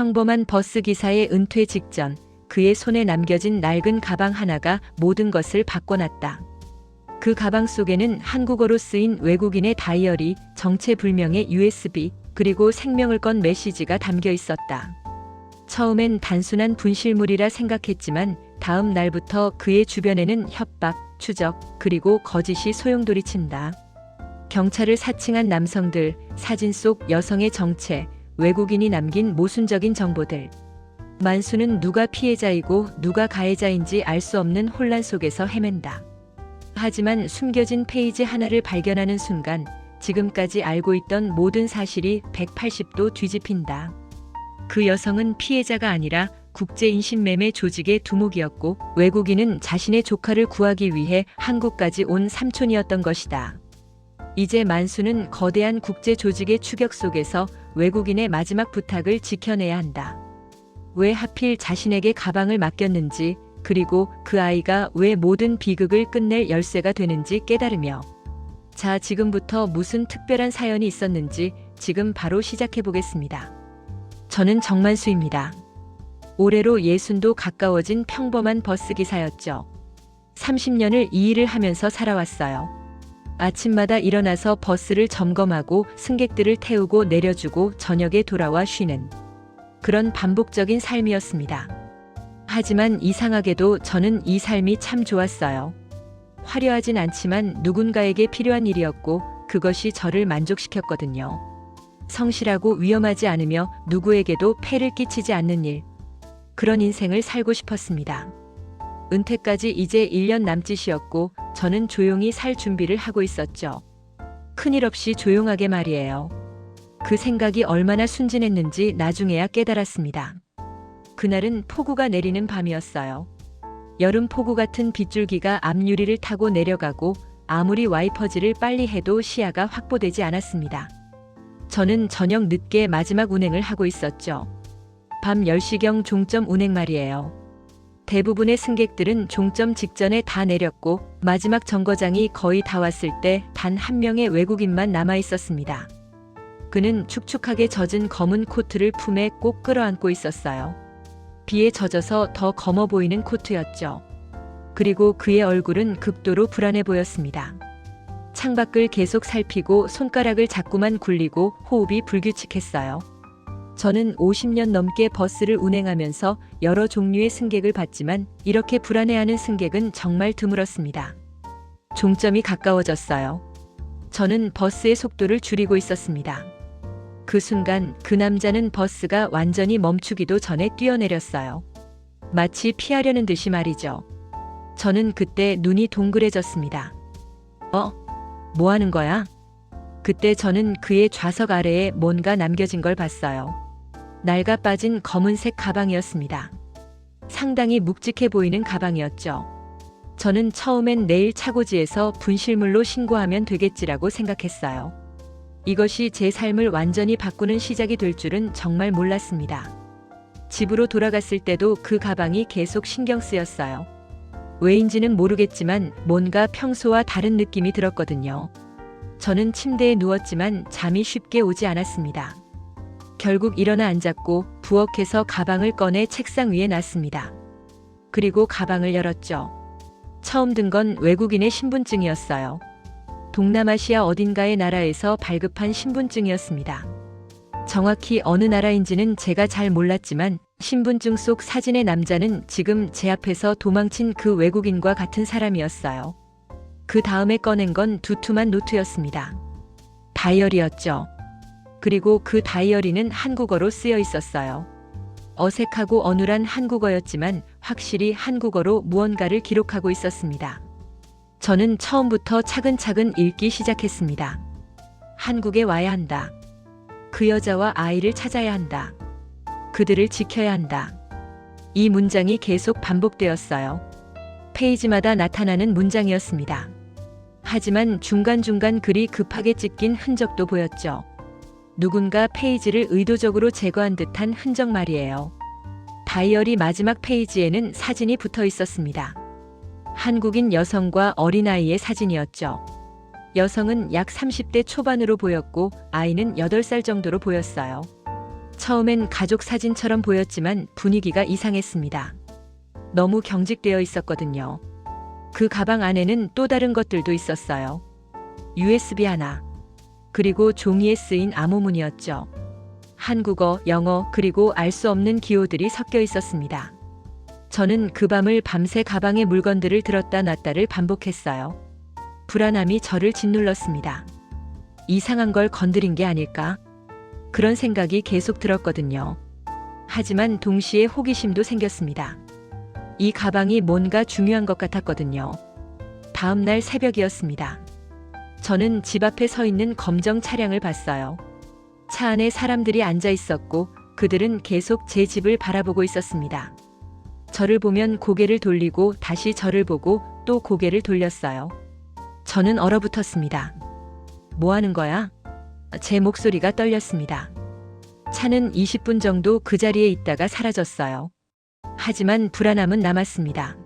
평범한 버스 기사의 은퇴 직전 그의 손에 남겨진 낡은 가방 하나가 모든 것을 바꿔놨다. 그 가방 속에는 한국어로 쓰인 외국인의 다이어리, 정체불명의 USB, 그리고 생명을 건 메시지가 담겨 있었다. 처음엔 단순한 분실물이라 생각했지만 다음 날부터 그의 주변에는 협박, 추적, 그리고 거짓이 소용돌이친다. 경찰을 사칭한 남성들, 사진 속 여성의 정체, 외국인이 남긴 모순적인 정보들. 만수는 누가 피해자이고 누가 가해자인지 알 수 없는 혼란 속에서 헤맨다. 하지만 숨겨진 페이지 하나를 발견하는 순간 지금까지 알고 있던 모든 사실이 180도 뒤집힌다. 그 여성은 피해자가 아니라 국제인신매매 조직의 두목이었고 외국인은 자신의 조카를 구하기 위해 한국까지 온 삼촌이었던 것이다. 이제 만수는 거대한 국제 조직의 추격 속에서 외국인의 마지막 부탁을 지켜내야 한다. 왜 하필 자신에게 가방을 맡겼는지 그리고 그 아이가 왜 모든 비극을 끝낼 열쇠가 되는지 깨달으며 자, 지금부터 무슨 특별한 사연이 있었는지 지금 바로 시작해 보겠습니다. 저는 정만수입니다. 올해로 예순도 가까워진 평범한 버스 기사였죠. 30년을 이 일을 하면서 살아왔어요. 아침마다 일어나서 버스를 점검하고 승객들을 태우고 내려주고 저녁에 돌아와 쉬는 그런 반복적인 삶이었습니다. 하지만 이상하게도 저는 이 삶이 참 좋았어요. 화려하진 않지만 누군가에게 필요한 일이었고 그것이 저를 만족시켰거든요. 성실하고 위험하지 않으며 누구에게도 폐를 끼치지 않는 일. 그런 인생을 살고 싶었습니다. 은퇴까지 이제 1년 남짓이었고 저는 조용히 살 준비를 하고 있었죠. 큰일 없이 조용하게 말이에요. 그 생각이 얼마나 순진했는지 나중에야 깨달았습니다. 그날은 폭우가 내리는 밤이었어요. 여름 폭우 같은 빗줄기가 앞유리를 타고 내려가고 아무리 와이퍼질을 빨리 해도 시야가 확보되지 않았습니다. 저는 저녁 늦게 마지막 운행을 하고 있었죠. 밤 10시경 종점 운행 말이에요. 대부분의 승객들은 종점 직전에 다 내렸고 마지막 정거장이 거의 다 왔을 때 단 한 명의 외국인만 남아 있었습니다. 그는 축축하게 젖은 검은 코트를 품에 꼭 끌어안고 있었어요. 비에 젖어서 더 검어 보이는 코트였죠. 그리고 그의 얼굴은 극도로 불안해 보였습니다. 창밖을 계속 살피고 손가락을 자꾸만 굴리고 호흡이 불규칙했어요. 저는 50년 넘게 버스를 운행하면서 여러 종류의 승객을 봤지만 이렇게 불안해하는 승객은 정말 드물었습니다. 종점이 가까워졌어요. 저는 버스의 속도를 줄이고 있었습니다. 그 순간 그 남자는 버스가 완전히 멈추기도 전에 뛰어내렸어요. 마치 피하려는 듯이 말이죠. 저는 그때 눈이 동그래졌습니다. 어? 뭐 하는 거야? 그때 저는 그의 좌석 아래에 뭔가 남겨진 걸 봤어요. 낡아 빠진 검은색 가방이었습니다. 상당히 묵직해 보이는 가방이었죠. 저는 처음엔 내일 차고지에서 분실물로 신고하면 되겠지라고 생각했어요. 이것이 제 삶을 완전히 바꾸는 시작이 될 줄은 정말 몰랐습니다. 집으로 돌아갔을 때도 그 가방이 계속 신경 쓰였어요. 왜인지는 모르겠지만 뭔가 평소와 다른 느낌이 들었거든요. 저는 침대에 누웠지만 잠이 쉽게 오지 않았습니다. 결국 일어나 앉았고 부엌에서 가방을 꺼내 책상 위에 놨습니다. 그리고 가방을 열었죠. 처음 든 건 외국인의 신분증이었어요. 동남아시아 어딘가의 나라에서 발급한 신분증이었습니다. 정확히 어느 나라인지는 제가 잘 몰랐지만 신분증 속 사진의 남자는 지금 제 앞에서 도망친 그 외국인과 같은 사람이었어요. 그 다음에 꺼낸 건 두툼한 노트였습니다. 다이어리였죠. 그리고 그 다이어리는 한국어로 쓰여 있었어요. 어색하고 어눌한 한국어였지만 확실히 한국어로 무언가를 기록하고 있었습니다. 저는 처음부터 차근차근 읽기 시작했습니다. 한국에 와야 한다. 그 여자와 아이를 찾아야 한다. 그들을 지켜야 한다. 이 문장이 계속 반복되었어요. 페이지마다 나타나는 문장이었습니다. 하지만 중간중간 글이 급하게 찢긴 흔적도 보였죠. 누군가 페이지를 의도적으로 제거한 듯한 흔적 말이에요. 다이어리 마지막 페이지에는 사진이 붙어 있었습니다. 한국인 여성과 어린아이의 사진이었죠. 여성은 약 30대 초반으로 보였고 아이는 8살 정도로 보였어요. 처음엔 가족 사진처럼 보였지만 분위기가 이상했습니다. 너무 경직되어 있었거든요. 그 가방 안에는 또 다른 것들도 있었어요. USB 하나. 그리고 종이에 쓰인 암호문이었죠. 한국어, 영어, 그리고 알 수 없는 기호들이 섞여 있었습니다. 저는 그 밤을 밤새 가방의 물건들을 들었다 놨다를 반복했어요. 불안함이 저를 짓눌렀습니다. 이상한 걸 건드린 게 아닐까? 그런 생각이 계속 들었거든요. 하지만 동시에 호기심도 생겼습니다. 이 가방이 뭔가 중요한 것 같았거든요. 다음 날 새벽이었습니다. 저는 집 앞에 서 있는 검정 차량을 봤어요. 차 안에 사람들이 앉아 있었고 그들은 계속 제 집을 바라보고 있었습니다. 저를 보면 고개를 돌리고 다시 저를 보고 또 고개를 돌렸어요. 저는 얼어붙었습니다. 뭐 하는 거야? 제 목소리가 떨렸습니다. 차는 20분 정도 그 자리에 있다가 사라졌어요. 하지만 불안함은 남았습니다.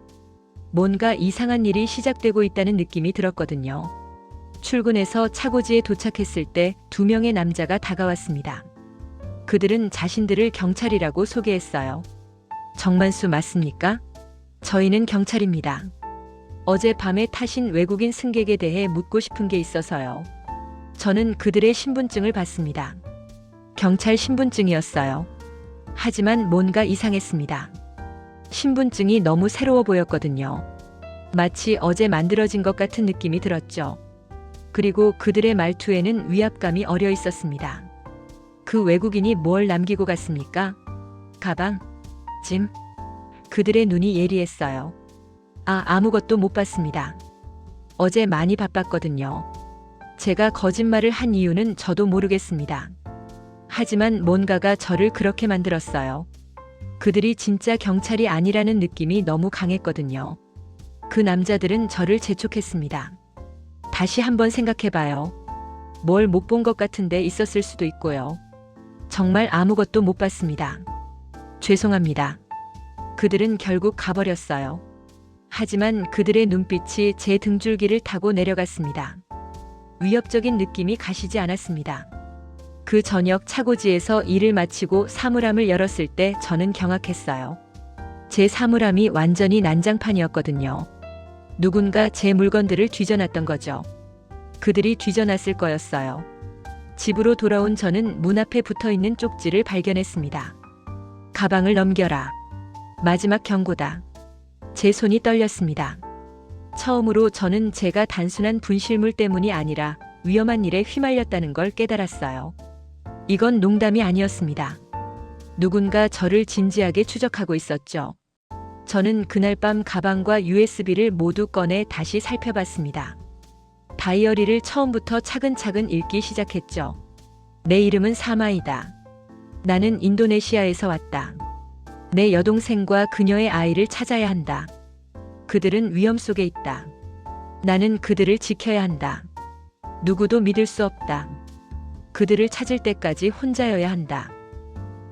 뭔가 이상한 일이 시작되고 있다는 느낌이 들었거든요. 출근해서 차고지에 도착했을 때 두 명의 남자가 다가왔습니다. 그들은 자신들을 경찰이라고 소개했어요. 정만수 맞습니까? 저희는 경찰입니다. 어젯밤에 타신 외국인 승객에 대해 묻고 싶은 게 있어서요. 저는 그들의 신분증을 봤습니다. 경찰 신분증이었어요. 하지만 뭔가 이상했습니다. 신분증이 너무 새로워 보였거든요. 마치 어제 만들어진 것 같은 느낌이 들었죠. 그리고 그들의 말투에는 위압감이 어려 있었습니다. 그 외국인이 뭘 남기고 갔습니까? 가방? 짐? 그들의 눈이 예리했어요. 아, 아무것도 못 봤습니다. 어제 많이 바빴거든요. 제가 거짓말을 한 이유는 저도 모르겠습니다. 하지만 뭔가가 저를 그렇게 만들었어요. 그들이 진짜 경찰이 아니라는 느낌이 너무 강했거든요. 그 남자들은 저를 재촉했습니다. 다시 한번 생각해봐요. 뭘 못 본 것 같은데 있었을 수도 있고요. 정말 아무것도 못 봤습니다. 죄송합니다. 그들은 결국 가버렸어요. 하지만 그들의 눈빛이 제 등줄기를 타고 내려갔습니다. 위협적인 느낌이 가시지 않았습니다. 그 저녁 차고지에서 일을 마치고 사물함을 열었을 때 저는 경악했어요. 제 사물함이 완전히 난장판이었거든요. 누군가 제 물건들을 뒤져놨던 거죠. 그들이 뒤져놨을 거였어요. 집으로 돌아온 저는 문 앞에 붙어 있는 쪽지를 발견했습니다. 가방을 넘겨라. 마지막 경고다. 제 손이 떨렸습니다. 처음으로 저는 제가 단순한 분실물 때문이 아니라 위험한 일에 휘말렸다는 걸 깨달았어요. 이건 농담이 아니었습니다. 누군가 저를 진지하게 추적하고 있었죠. 저는 그날 밤 가방과 USB를 모두 꺼내 다시 살펴봤습니다. 다이어리를 처음부터 차근차근 읽기 시작했죠. 내 이름은 사마이다. 나는 인도네시아에서 왔다. 내 여동생과 그녀의 아이를 찾아야 한다. 그들은 위험 속에 있다. 나는 그들을 지켜야 한다. 누구도 믿을 수 없다. 그들을 찾을 때까지 혼자여야 한다.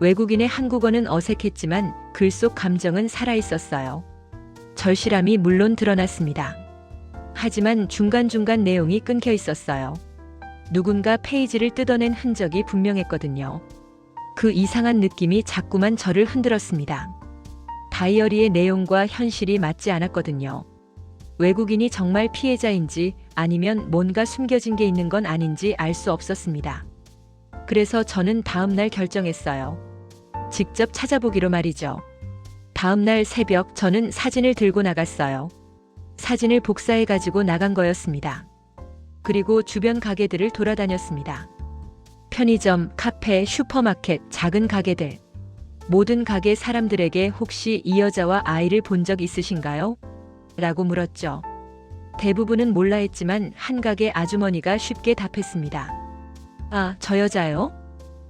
외국인의 한국어는 어색했지만 글 속 감정은 살아있었어요. 절실함이 물론 드러났습니다. 하지만 중간중간 내용이 끊겨 있었어요. 누군가 페이지를 뜯어낸 흔적이 분명했거든요. 그 이상한 느낌이 자꾸만 저를 흔들었습니다. 다이어리의 내용과 현실이 맞지 않았거든요. 외국인이 정말 피해자인지 아니면 뭔가 숨겨진 게 있는 건 아닌지 알 수 없었습니다. 그래서 저는 다음날 결정했어요. 직접 찾아보기로 말이죠. 다음날 새벽 저는 사진을 들고 나갔어요. 사진을 복사해 가지고 나간 거였습니다. 그리고 주변 가게들을 돌아다녔습니다. 편의점, 카페, 슈퍼마켓, 작은 가게들. 모든 가게 사람들에게 혹시 이 여자와 아이를 본 적 있으신가요? 라고 물었죠. 대부분은 몰라 했지만 한 가게 아주머니가 쉽게 답했습니다. 아, 저 여자요?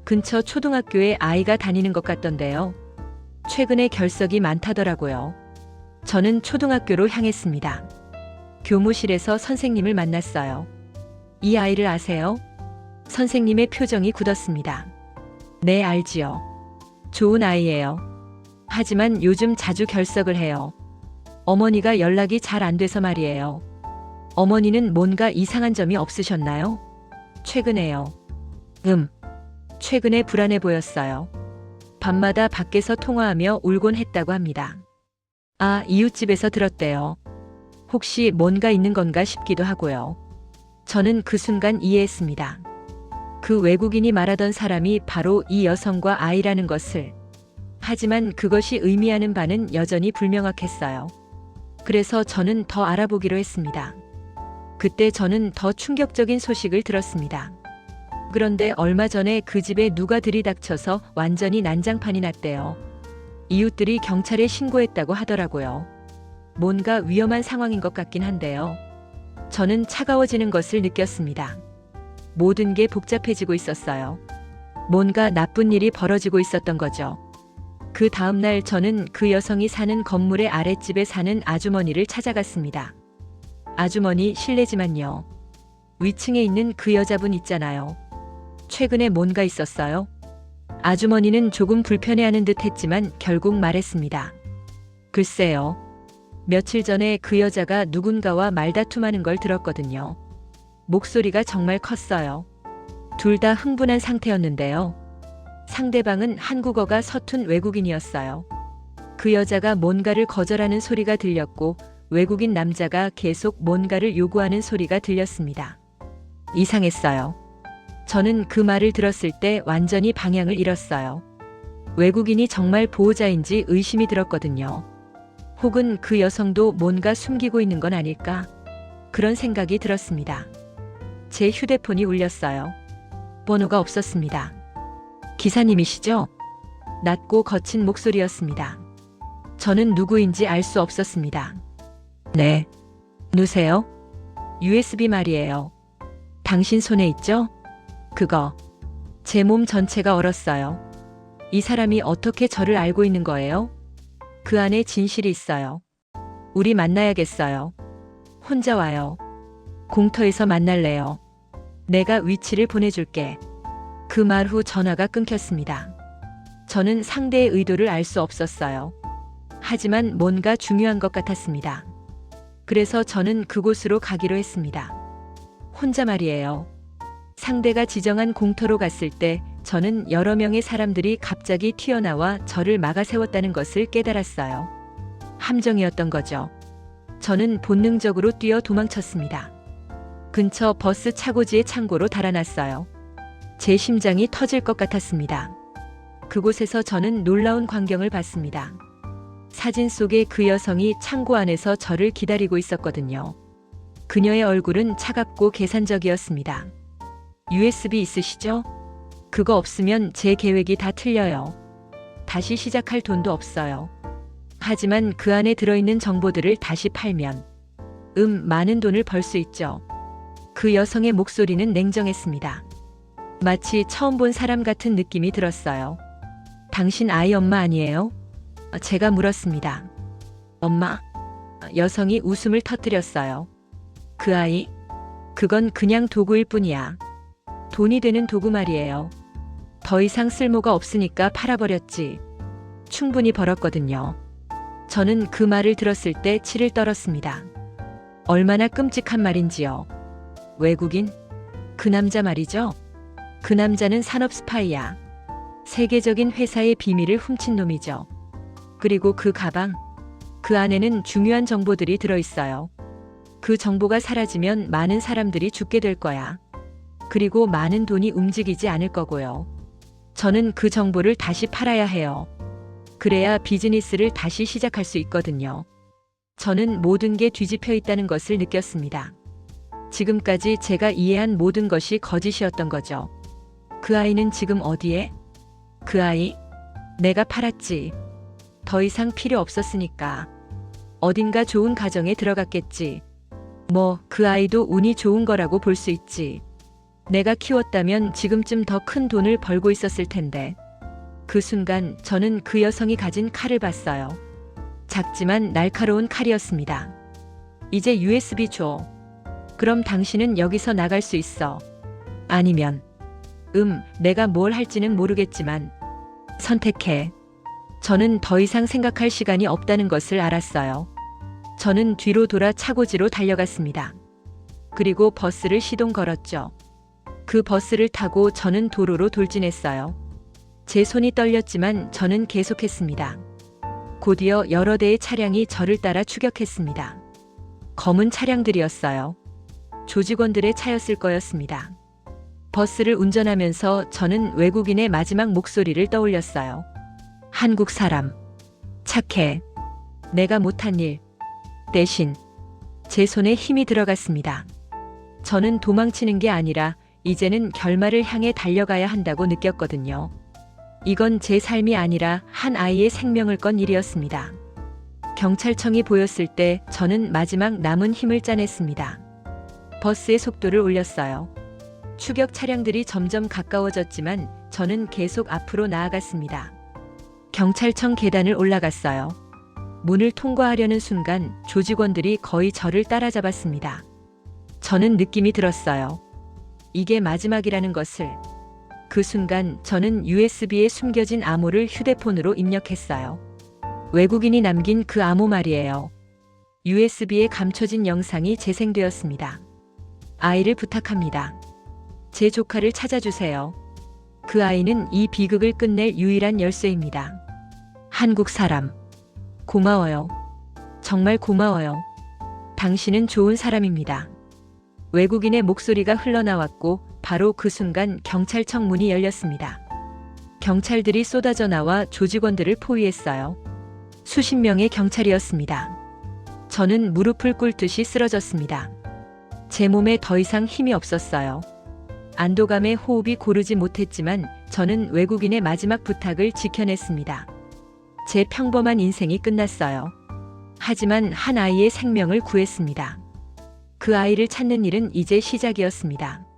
근처 초등학교에 아이가 다니는 것 같던데요. 최근에 결석이 많다더라고요. 저는 초등학교로 향했습니다. 교무실에서 선생님을 만났어요. 이 아이를 아세요? 선생님의 표정이 굳었습니다. 네, 알지요. 좋은 아이예요. 하지만 요즘 자주 결석을 해요. 어머니가 연락이 잘 안 돼서 말이에요. 어머니는 뭔가 이상한 점이 없으셨나요? 최근에요. 음. 최근에 불안해 보였어요. 밤마다 밖에서 통화하며 울곤 했다고 합니다. 아, 이웃집에서 들었대요. 혹시 뭔가 있는 건가 싶기도 하고요. 저는 그 순간 이해했습니다. 그 외국인이 말하던 사람이 바로 이 여성과 아이라는 것을. 하지만 그것이 의미하는 바는 여전히 불명확했어요. 그래서 저는 더 알아보기로 했습니다. 그때 저는 더 충격적인 소식을 들었습니다. 그런데 얼마 전에 그 집에 누가 들이닥쳐서 완전히 난장판이 났대요. 이웃들이 경찰에 신고했다고 하더라고요. 뭔가 위험한 상황인 것 같긴 한데요. 저는 차가워지는 것을 느꼈습니다. 모든 게 복잡해지고 있었어요. 뭔가 나쁜 일이 벌어지고 있었던 거죠. 그 다음날 저는 그 여성이 사는 건물의 아랫집에 사는 아주머니를 찾아갔습니다. 아주머니 실례지만요. 위층에 있는 그 여자분 있잖아요. 최근에 뭔가 있었어요? 아주머니는 조금 불편해하는 듯 했지만 결국 말했습니다. 글쎄요. 며칠 전에 그 여자가 누군가와 말다툼하는 걸 들었거든요. 목소리가 정말 컸어요. 둘 다 흥분한 상태였는데요. 상대방은 한국어가 서툰 외국인이었어요. 그 여자가 뭔가를 거절하는 소리가 들렸고 외국인 남자가 계속 뭔가를 요구하는 소리가 들렸습니다. 이상했어요. 저는 그 말을 들었을 때 완전히 방향을 잃었어요. 외국인이 정말 보호자인지 의심이 들었거든요. 혹은 그 여성도 뭔가 숨기고 있는 건 아닐까? 그런 생각이 들었습니다. 제 휴대폰이 울렸어요. 번호가 없었습니다. 기사님이시죠? 낮고 거친 목소리였습니다. 저는 누구인지 알 수 없었습니다. 네. 누세요? USB 말이에요. 당신 손에 있죠? 그거. 제 몸 전체가 얼었어요. 이 사람이 어떻게 저를 알고 있는 거예요? 그 안에 진실이 있어요. 우리 만나야겠어요. 혼자 와요. 공터에서 만날래요. 내가 위치를 보내줄게. 그 말 후 전화가 끊겼습니다. 저는 상대의 의도를 알 수 없었어요. 하지만 뭔가 중요한 것 같았습니다. 그래서 저는 그곳으로 가기로 했습니다. 혼자 말이에요. 상대가 지정한 공터로 갔을 때 저는 여러 명의 사람들이 갑자기 튀어나와 저를 막아 세웠다는 것을 깨달았어요. 함정이었던 거죠. 저는 본능적으로 뛰어 도망쳤습니다. 근처 버스 차고지의 창고로 달아났어요. 제 심장이 터질 것 같았습니다. 그곳에서 저는 놀라운 광경을 봤습니다. 사진 속의 그 여성이 창고 안에서 저를 기다리고 있었거든요. 그녀의 얼굴은 차갑고 계산적이었습니다. USB 있으시죠? 그거 없으면 제 계획이 다 틀려요. 다시 시작할 돈도 없어요. 하지만 그 안에 들어있는 정보들을 다시 팔면, 음, 많은 돈을 벌 수 있죠. 그 여성의 목소리는 냉정했습니다. 마치 처음 본 사람 같은 느낌이 들었어요. 당신 아이 엄마 아니에요? 제가 물었습니다. 엄마? 여성이 웃음을 터뜨렸어요. 그 아이? 그건 그냥 도구일 뿐이야. 돈이 되는 도구 말이에요. 더 이상 쓸모가 없으니까 팔아버렸지. 충분히 벌었거든요. 저는 그 말을 들었을 때 치를 떨었습니다. 얼마나 끔찍한 말인지요. 외국인? 그 남자 말이죠? 그 남자는 산업 스파이야. 세계적인 회사의 비밀을 훔친 놈이죠. 그리고 그 가방, 그 안에는 중요한 정보들이 들어있어요. 그 정보가 사라지면 많은 사람들이 죽게 될 거야. 그리고 많은 돈이 움직이지 않을 거고요. 저는 그 정보를 다시 팔아야 해요. 그래야 비즈니스를 다시 시작할 수 있거든요. 저는 모든 게 뒤집혀 있다는 것을 느꼈습니다. 지금까지 제가 이해한 모든 것이 거짓이었던 거죠. 그 아이는 지금 어디에? 그 아이? 내가 팔았지. 더 이상 필요 없었으니까. 어딘가 좋은 가정에 들어갔겠지. 뭐, 그 아이도 운이 좋은 거라고 볼 수 있지. 내가 키웠다면 지금쯤 더 큰 돈을 벌고 있었을 텐데. 그 순간 저는 그 여성이 가진 칼을 봤어요. 작지만 날카로운 칼이었습니다. 이제 USB 줘. 그럼 당신은 여기서 나갈 수 있어. 아니면, 음, 내가 뭘 할지는 모르겠지만, 선택해. 저는 더 이상 생각할 시간이 없다는 것을 알았어요. 저는 뒤로 돌아 차고지로 달려갔습니다. 그리고 버스를 시동 걸었죠. 그 버스를 타고 저는 도로로 돌진했어요. 제 손이 떨렸지만 저는 계속했습니다. 곧이어 여러 대의 차량이 저를 따라 추격했습니다. 검은 차량들이었어요. 조직원들의 차였을 거였습니다. 버스를 운전하면서 저는 외국인의 마지막 목소리를 떠올렸어요. 한국 사람. 착해. 내가 못한 일. 대신 제 손에 힘이 들어갔습니다. 저는 도망치는 게 아니라 이제는 결말을 향해 달려가야 한다고 느꼈거든요. 이건 제 삶이 아니라 한 아이의 생명을 건 일이었습니다. 경찰청이 보였을 때 저는 마지막 남은 힘을 짜냈습니다. 버스의 속도를 올렸어요. 추격 차량들이 점점 가까워졌지만 저는 계속 앞으로 나아갔습니다. 경찰청 계단을 올라갔어요. 문을 통과하려는 순간 조직원들이 거의 저를 따라잡았습니다. 저는 느낌이 들었어요. 이게 마지막이라는 것을. 그 순간 저는 USB에 숨겨진 암호를 휴대폰으로 입력했어요. 외국인이 남긴 그 암호 말이에요. USB에 감춰진 영상이 재생되었습니다. 아이를 부탁합니다. 제 조카를 찾아주세요. 그 아이는 이 비극을 끝낼 유일한 열쇠입니다. 한국 사람. 고마워요. 정말 고마워요. 당신은 좋은 사람입니다. 외국인의 목소리가 흘러나왔고 바로 그 순간 경찰청 문이 열렸습니다. 경찰들이 쏟아져 나와 조직원들을 포위했어요. 수십 명의 경찰이었습니다. 저는 무릎을 꿇듯이 쓰러졌습니다. 제 몸에 더 이상 힘이 없었어요. 안도감에 호흡이 고르지 못했지만 저는 외국인의 마지막 부탁을 지켜냈습니다. 제 평범한 인생이 끝났어요. 하지만 한 아이의 생명을 구했습니다. 그 아이를 찾는 일은 이제 시작이었습니다.